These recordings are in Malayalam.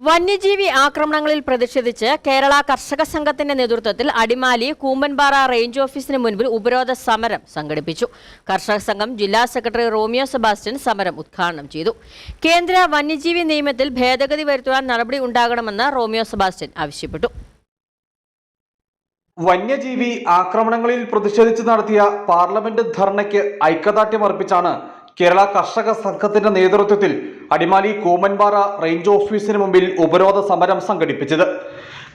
വന്യജീവി ആക്രമണങ്ങളിൽ പ്രതിഷേധിച്ച് കേരള കർഷക സംഘത്തിന്റെ നേതൃത്വത്തിൽ അടിമാലി കൂമ്പൻപാറ റേഞ്ച് ഓഫീസിന് മുൻപിൽ ഉപരോധ സമരം സംഘടിപ്പിച്ചു. കർഷക സംഘം ജില്ലാ സെക്രട്ടറി റോമിയോ സെബാസ്റ്റ്യൻ സമരം ഉദ്ഘാടനം ചെയ്തു. കേന്ദ്ര വന്യജീവി നിയമത്തിൽ ഭേദഗതി വരുത്തുവാൻ നടപടി ഉണ്ടാകണമെന്ന് റോമിയോ സെബാസ്റ്റ്യൻ ആവശ്യപ്പെട്ടു. വന്യജീവി ആക്രമണങ്ങളിൽ പ്രതിഷേധിച്ച് നടത്തിയ പാർലമെന്റ് ധർണയ്ക്ക് ഐക്യദാർഢ്യം അർപ്പിച്ചാണ് കേരള കർഷക സംഘത്തിന്റെ നേതൃത്വത്തിൽ അടിമാലി കൂമൻപാറ റേഞ്ച് ഓഫീസിന് മുമ്പിൽ ഉപരോധ സമരം സംഘടിപ്പിച്ചത്.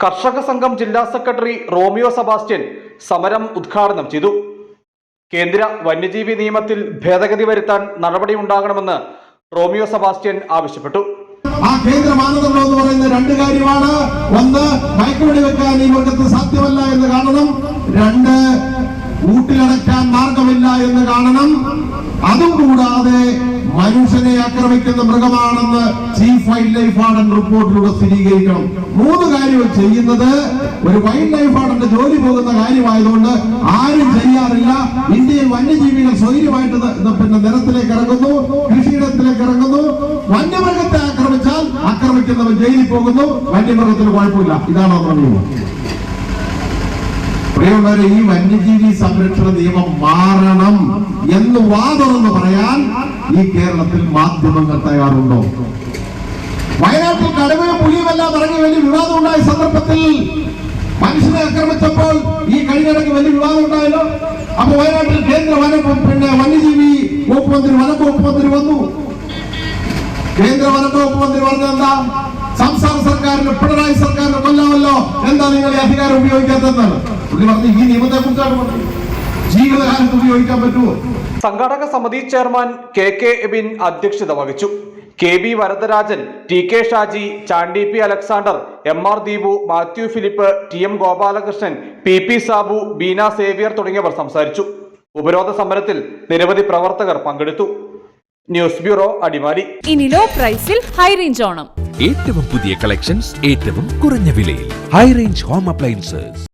കർഷക സംഘം ജില്ലാ സെക്രട്ടറി റോമിയോ സെബാസ്റ്റ്യൻ സമരം ഉദ്ഘാടനം ചെയ്തു. കേന്ദ്ര വന്യജീവി നിയമത്തിൽ ഭേദഗതി വരുത്താൻ നടപടി ഉണ്ടാകണമെന്ന് റോമിയോ സെബാസ്റ്റ്യൻ ആവശ്യപ്പെട്ടു. ആ കേന്ദ്ര മാനദണ്ഡം എന്ന് പറയുന്ന രണ്ട് കാര്യമാണ്. ഒന്ന് മയക്കുവെടി വെക്കാൻ ഈ വർഗത്ത് സാധ്യമല്ല എന്ന് കാണണം. രണ്ട് കൂട്ടിലടക്കാൻ മാർഗമില്ല എന്ന് കാണണം. അതും കൂടാതെ മനുഷ്യനെ ആക്രമിക്കുന്ന മൃഗമാണെന്ന് ചീഫ് വൈൽഡ് ലൈഫ് വാർഡൻ റിപ്പോർട്ടിലൂടെ സ്ഥിരീകരിക്കണം. മൂന്ന് കാര്യങ്ങൾ ചെയ്യുന്നത് ഒരു വൈൽഡ് ലൈഫ് വാർഡന്റെ ജോലി പോകുന്ന കാര്യമായതുകൊണ്ട് ആരും ചെയ്യാറില്ല. ഇന്ത്യയിൽ വന്യജീവികൾ സ്വൈര്യമായിട്ട് പിന്നെ നിരത്തിലേക്ക് ഇറങ്ങുന്നു കൃഷിയിടത്തിലേക്ക് ഇറങ്ങുന്നു. വന്യമൃഗത്തെ ആക്രമിച്ചാൽ ആക്രമിക്കുന്നവൻ ജയിലിൽ പോകുന്നു. വന്യമൃഗത്തിന് കുഴപ്പമില്ല. ഇതാണ് നിയമം. പ്രിയമുള്ളവരെ ഈ വന്യജീവി സംരക്ഷണ നിയമം മാറണം എന്ന് വാദമെന്ന് പറയാൻ ഈ കേരളത്തിൽ മാധ്യമങ്ങൾ തയ്യാറുണ്ടോ? വയനാട്ടിൽ കടുവയും പുലിയുമെല്ലാം ഇറങ്ങി വലിയ വിവാദം ഉണ്ടായ സന്ദർഭത്തിൽ മനുഷ്യനെ ആക്രമിച്ചപ്പോൾ ഈ കഴിഞ്ഞിടയ്ക്ക് വലിയ വിവാദം ഉണ്ടായല്ലോ. അപ്പൊ വയനാട്ടിൽ കേന്ദ്ര വന പിന്നെ വന്യജീവി വകുപ്പ് മന്ത്രി വനംവകുപ്പ് മന്ത്രി വന്നു. കേന്ദ്ര വനംവകുപ്പ് മന്ത്രി പറഞ്ഞ എന്താ സംസ്ഥാന സർക്കാരിന് പിണറായി സർക്കാരിന് കൊല്ലാമല്ലോ. എന്താ നിങ്ങൾ അധികാരം ഉപയോഗിക്കാത്തതെന്നാണ്? പുള്ളി പറഞ്ഞു ഈ നിയമത്തെ കുറിച്ചാണ് പറഞ്ഞത് ജീവിതകാലത്ത് ഉപയോഗിക്കാൻ പറ്റുമോ? സംഘാടക സമിതി ചെയർമാൻ കെ കെ എബിൻ അധ്യക്ഷത വഹിച്ചു. K B Varadarajan T K Shaji Chandy P Alexander M R Deepu Mathew Philip T M Gopalakrishnan P P Sabu Beena Xavier തുടങ്ങിയവർ സംസാരിച്ചു. ഉപരോധ സമരത്തിൽ നിരവധി പ്രവർത്തകർ പങ്കെടുത്തു. News bureau Adimali. ഇനി ലോ പ്രൈസിൽ ഹൈ റേഞ്ച് ഓണം. ഏറ്റവും പുതിയ കളക്ഷൻസ് ഏറ്റവും കുറഞ്ഞ വിലയിൽ. High range home appliances